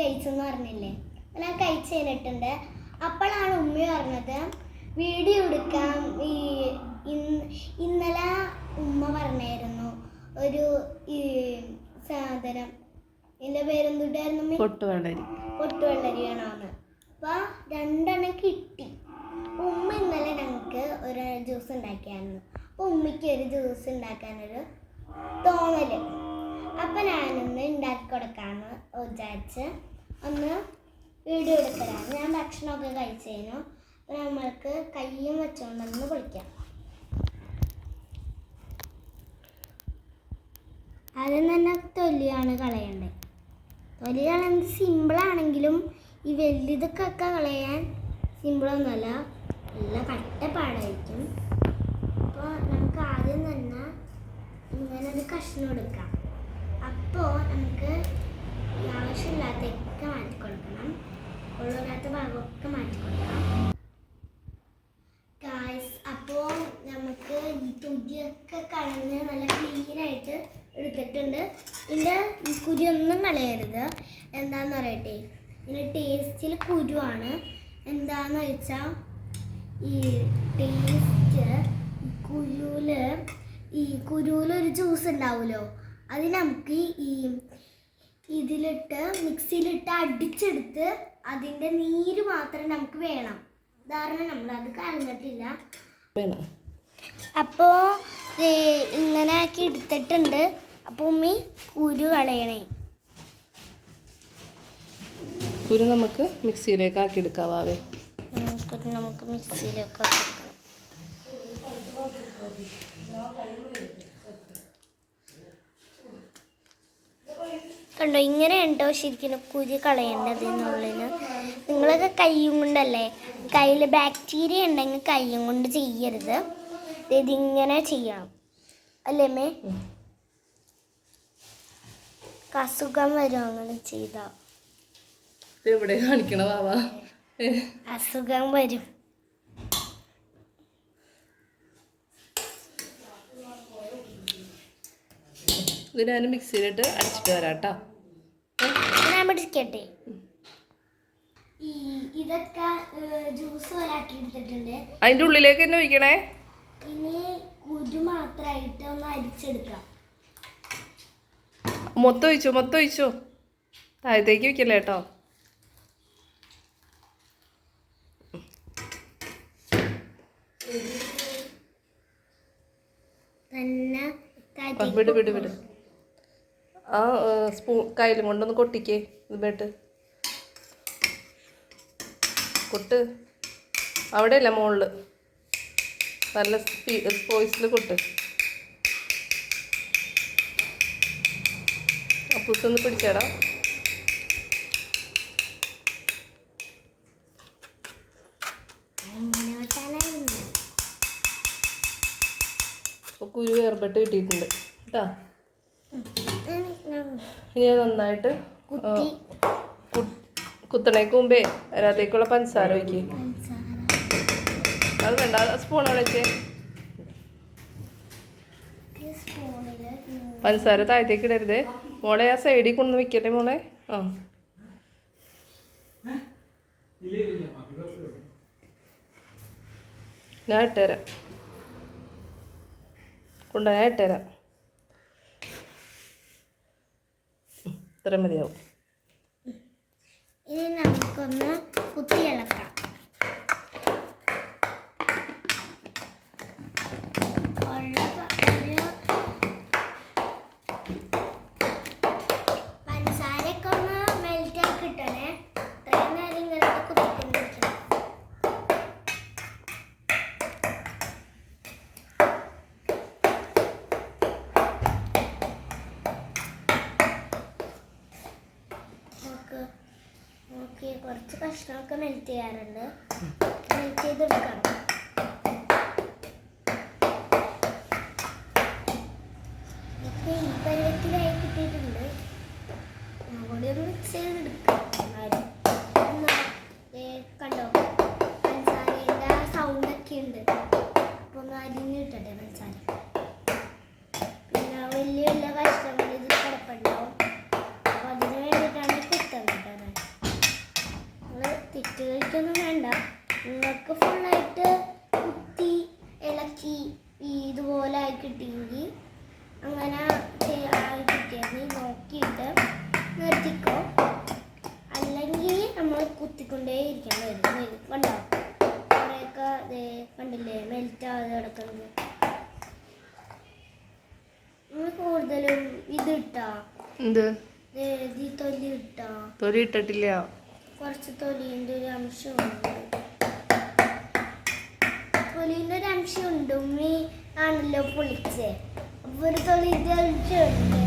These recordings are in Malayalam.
കഴിച്ചെന്ന് പറഞ്ഞില്ലേ? ഞാൻ കഴിച്ചു കഴിഞ്ഞിട്ടുണ്ട്. അപ്പോഴാണ് ഉമ്മ പറഞ്ഞത് വീഡിയോ എടുക്കാം. ഈ ഇന്നലെ ഉമ്മ പറഞ്ഞായിരുന്നു ഒരു ഈ സാധനം. ഇതിന്റെ പേരെന്തുട്ടായിരുന്നു പൊട്ടുവെള്ളരി പൊട്ടുവെള്ളരി. വേണമെന്ന് അപ്പൊ രണ്ടെണ്ണം കിട്ടി. ഉമ്മ ഇന്നലെ ഞങ്ങൾക്ക് ഒരു ജ്യൂസ് ഉണ്ടാക്കിയായിരുന്നു. അപ്പൊ ഉമ്മയ്ക്ക് ഒരു ജ്യൂസ് ഉണ്ടാക്കാനൊരു തോന്നൽ. അപ്പൊ ഞാനൊന്ന് ഉണ്ടാക്കി കൊടുക്കാന്ന് വിചാരിച്ച് ഒന്ന് വീഡിയോ എടുത്തരാണ് ഞാൻ ഭക്ഷണമൊക്കെ കഴിച്ചതിനു അപ്പൊ നമ്മൾക്ക് കയ്യും വെച്ചോണ്ടൊന്ന് പൊളിക്കാം. ആദ്യം തന്നെ തൊലിയാണ് കളയേണ്ടത് തൊലി സിമ്പിളാണെങ്കിലും ഈ വലുതൊക്കെ കളയാൻ സിമ്പിളൊന്നുമല്ല നല്ല കട്ടപ്പാടായിരിക്കും അപ്പോൾ നമുക്ക് ആദ്യം തന്നെ ഇങ്ങനെ ഒരു കഷ്ണം എടുക്കാം. അപ്പോൾ നമുക്ക് ഈ ആവശ്യമില്ലാത്തൊക്കെ മാറ്റി കൊടുക്കണം? കൊള്ളില്ലാത്ത ഭാഗമൊക്കെ മാറ്റി കൊടുക്കണം ഗായ്സ് അപ്പോൾ നമുക്ക് ഈ തുടിയൊക്കെ കളഞ്ഞ് നല്ല ക്ലീനായിട്ട് എടുത്തിട്ടുണ്ട്. ഇതിന്റെ കുരിയൊന്നും കളയരുത് എന്താന്ന് പറയട്ടെ? ഇതിന്റെ ടേസ്റ്റിൽ കുരുവാണ്. എന്താന്ന് വെച്ചാൽ ഈ ടേസ്റ്റ് കുരുവിൽ ഈ കുരുവിലൊരു ജ്യൂസ് ഉണ്ടാവുമല്ലോ? അത് നമുക്ക് ഈ ഇതിലിട്ട് മിക്സിയിലിട്ട് അടിച്ചെടുത്ത് അതിന്റെ നീര് മാത്രം നമുക്ക് വേണം. കാരണം നമ്മൾ അത് കളഞ്ഞിട്ടില്ല. വേണം? അപ്പോൾ ഇങ്ങനെ ആക്കി എടുത്തിട്ടുണ്ട്. അപ്പോൾ ഉമ്മി കുരു കളയണേ. കുരു നമുക്ക് മിക്സിയിലേക്ക് ആക്കി എടുക്കാവേ കുരു നമുക്ക് ആക്കി വെക്കണം കണ്ടോ ഇങ്ങനെ ഉണ്ടോ ശരിക്കും കുരു കളയേണ്ടത് എന്നുള്ളിൽ നിങ്ങളൊക്കെ കൈയും കൊണ്ടല്ലേ? കയ്യിൽ ബാക്ടീരിയ ഉണ്ടെങ്കിൽ കൈയും കൊണ്ട് ചെയ്യരുത്. ഇതിങ്ങനെ ചെയ്യണം. അല്ലേ മേ അസുഖം വരും അങ്ങനെ ചെയ്താൽ എവിടെ കാണിക്കണ അസുഖം വരും. ഇത് ഞാൻ മിക്സിയിലിട്ട് അടിച്ചിട്ട് വരാം കേട്ടോ. അതിന്റെ ഈ ഇതൊക്കെ ജ്യൂസ് എടുത്തിട്ടുണ്ട്. അതിന്റെ ഉള്ളിലേക്ക് തന്നെ ഒഴിക്കണേ? ഇനി കുരു മാത്രമായിട്ട് ഒന്ന് അരിച്ചെടുക്കാം. മൊത്തം ഒഴിച്ചോ മൊത്തം ഒഴിച്ചോ? താഴത്തേക്ക് വെക്കല്ലേ കേട്ടോ? തന്നെ വിട് വിട്. ആ സ്പൂ കയ്യിലും കൊണ്ടൊന്ന് കൊട്ടിക്കേ ഇതുമായിട്ട് കൊട്ട്. അവിടെയല്ല മുകളിൽ നല്ല സ്പോയ്സിൽ കൊട്ട്. അപ്പൂസൊന്ന് പിടിച്ചേടാ. അപ്പോൾ കുരു വേർപെട്ട് കിട്ടിയിട്ടുണ്ട്. കേട്ടോ? ഇനി നന്നായിട്ട് കുത്തണേക്ക് മുമ്പേ അതിനകത്തേക്കുള്ള പഞ്ചസാര പഞ്ചസാര. അത് വേണ്ട സ്പൂൺ വെച്ചേ. പഞ്ചസാര താഴത്തേക്ക് ഇടരുത്. മോളെ ആ സൈഡിൽ കൊണ്ടു വെക്കട്ടെ മോളെ? ആ. ഞാൻ ഇട്ടുതരാം കൊണ്ട ഞാൻ ഇട്ടുതരാം ഇത്രയും മതിയാവും. ഇനി നമുക്കൊന്ന് കുത്തി ഉള്ള പ- ഒരു പഞ്ചസാരയൊക്കെ ഒന്ന് മെൽറ്റ് ആക്കി കിട്ടണേ ഇത്രയും നേരം ഇങ്ങനെ കുത്തിക്കൊണ്ടിരിക്കണം നമുക്ക് നോക്കി കുറച്ച് കഷ്ണമൊക്കെ മെൽറ്റ് ചെയ്യാറുണ്ട്. മെൽറ്റ് ചെയ്തെടുക്കണം ഇപ്പൊ ഈ പരുവത്തിലായി കിട്ടിയിട്ടുണ്ട് കൂടി ഒന്ന് മിക്സ് ചെയ്തെടുക്കാം എന്നാലും ഒന്ന് ദേ കണ്ടോ പഞ്ചസാരയുടെ സൗണ്ട് ഒക്കെ ഉണ്ട് അപ്പൊ ഒന്ന് അരിഞ്ഞ് കിട്ടട്ടെ പഞ്ചസാര പിന്നെ വലിയ വലിയ കഷ്ണങ്ങൾ ഇതിൽ കിടപ്പുണ്ടാവും അപ്പൊ അതിന് വേണ്ടിയിട്ടാണ് കുത്തുന്നത് കേട്ടോ ഞാൻ. ഇട്ടോ എന്ത്? ഈ തൊലി ഇട്ടോ. തൊലി ഇട്ടിട്ടില്ല. കുറച്ച് തൊലിന്റെ ഒരു അംശമുണ്ട്. തൊലിന്റെ ഒരു അംശമുണ്ട് ഉമ്മി ആണല്ലോ പൊളിച്ചേ. അപ്പൊ ഒരു തൊലിന്റെ അംശമുണ്ട്.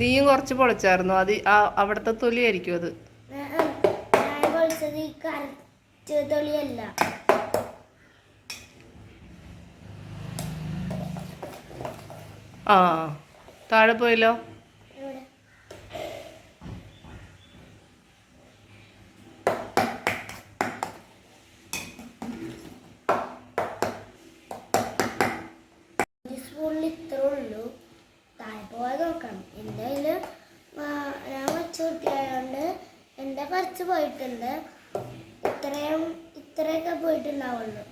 നീയും കുറച്ച് പൊളിച്ചായിരുന്നു. അത് അവിടത്തെ തൊലി ആയിരിക്കും അത് ഞാൻ പൊളിച്ചത് ഈ കറച്ച് തൊലിയല്ല. ആ. താഴെ പോയല്ലോ. ഞാൻ കുറച്ച് പോയിട്ടുണ്ട്. ഇത്രയും ഇത്രയൊക്കെ പോയിട്ടുണ്ടാവുള്ളൂ.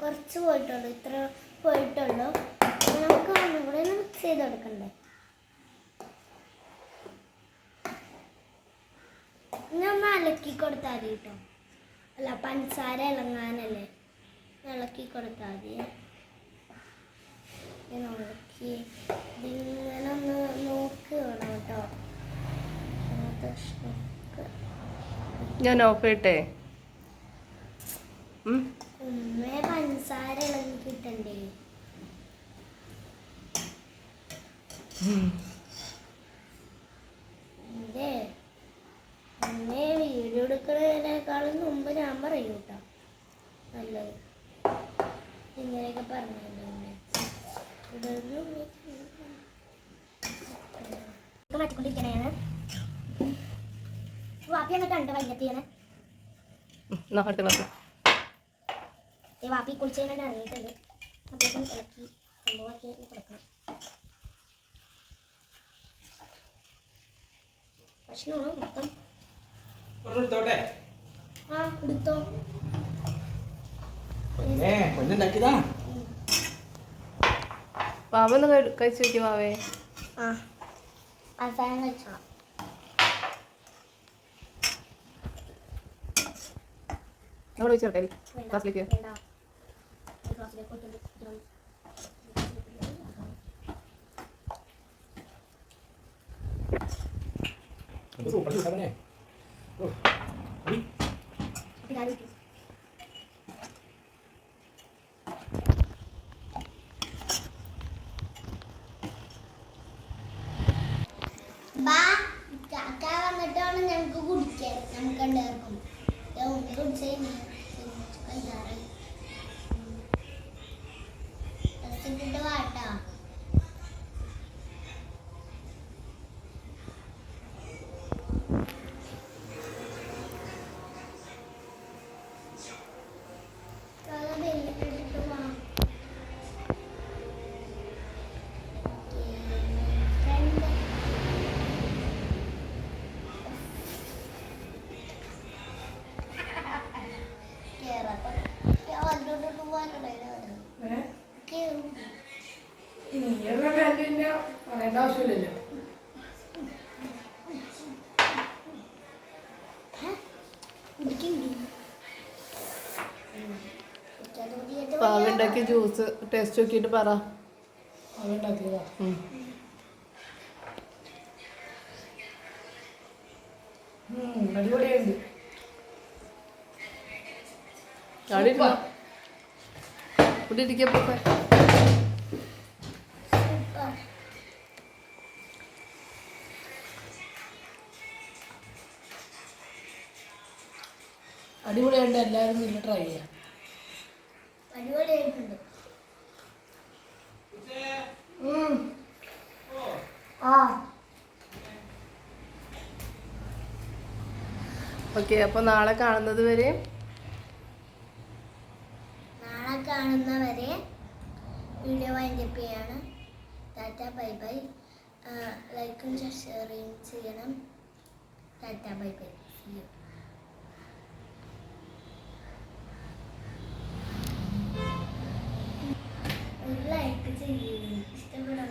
കുറച്ച് പോയിട്ടുള്ളൂ ഇത്ര പോയിട്ടുള്ളൂ. നമുക്ക് ഒന്നുകൂടെ ഒന്ന് മിക്സ് ചെയ്ത് കൊടുക്കണ്ടേ? ഒന്ന് അലക്കി കൊടുത്താൽ മതി കേട്ടോ. അല്ല പഞ്ചസാര ഇളങ്ങാനല്ലേ? ഇളക്കി കൊടുത്താൽ മതി. ഇളക്കി ഒന്ന് നോക്കി വേണം കേട്ടോ. ഞാൻ ഓഫ് ചെയ്യട്ടെ? എന്നെ വീഡിയോ എടുക്കുന്നതിനേക്കാളും മുമ്പ് ഞാൻ പറയൂ കേട്ടോ നല്ലത്. ഇങ്ങനെയൊക്കെ ഇപ്പൊ മാറ്റിക്കൊണ്ടിരിക്കണേണ്. വാപ്പി എന്നൊക്കെ ഉണ്ട് വൈകത്തിയാണ് വാപ്പി കുളിച്ചു കുളിച്ചതിനായിട്ട് ഇറങ്ങിയിട്ടുണ്ട്. അപ്പോഴേക്കും ഇളക്കി സംഭവമൊക്കെ കൊടുക്കണം. പ്രശ്നമാണോ മൊത്തം ഒരെടുത്തോട്ടെ. ആ എടുത്തോ. പൊന്നേ പൊന്നുണ്ടാക്കിയതാ. വാവൊന്ന് കഴി- കഴിച്ച് വെക്കും വാവേ ആ. അവസാനം വെച്ചോളാം നമ്മൾ വെച്ചോട്ടെ ക്ലാസ്സിലേക്ക്. കാക്ക വന്നിട്ടാണ് ഞങ്ങൾക്ക് കുടിക്കാൻ നമുക്ക് ഉണ്ടാക്കും കുടിച്ച് ആവശ്യമില്ലല്ലോ വാവ ജ്യൂസ് ടേസ്റ്റ് നോക്കിയിട്ട് പറ. അതുണ്ടാക്കിയതാ ഉം. അടിപൊളിയുണ്ട് അവിടെ ഇരുന്നോ ഇവിടെ അടിപൊളിയുണ്ട് എല്ലാവരും വീട്ടിൽ ട്രൈ ചെയ്യാം. അടിപൊളിയായിട്ടുണ്ട്. ആ. ഓക്കെ അപ്പൊ നാളെ കാണുന്നത് വരെ? നാളെ കാണുന്നവരെ വീഡിയോ വൈൻഡപ്പ് ചെയ്യാണ്. Tata bye bye. ലൈക്കും ഷെയറിങ് ചെയ്യണം. Tata bye by. ലൈക്ക് ചെയ്യുന്നത് ഇഷ്ടപ്പെടാൻ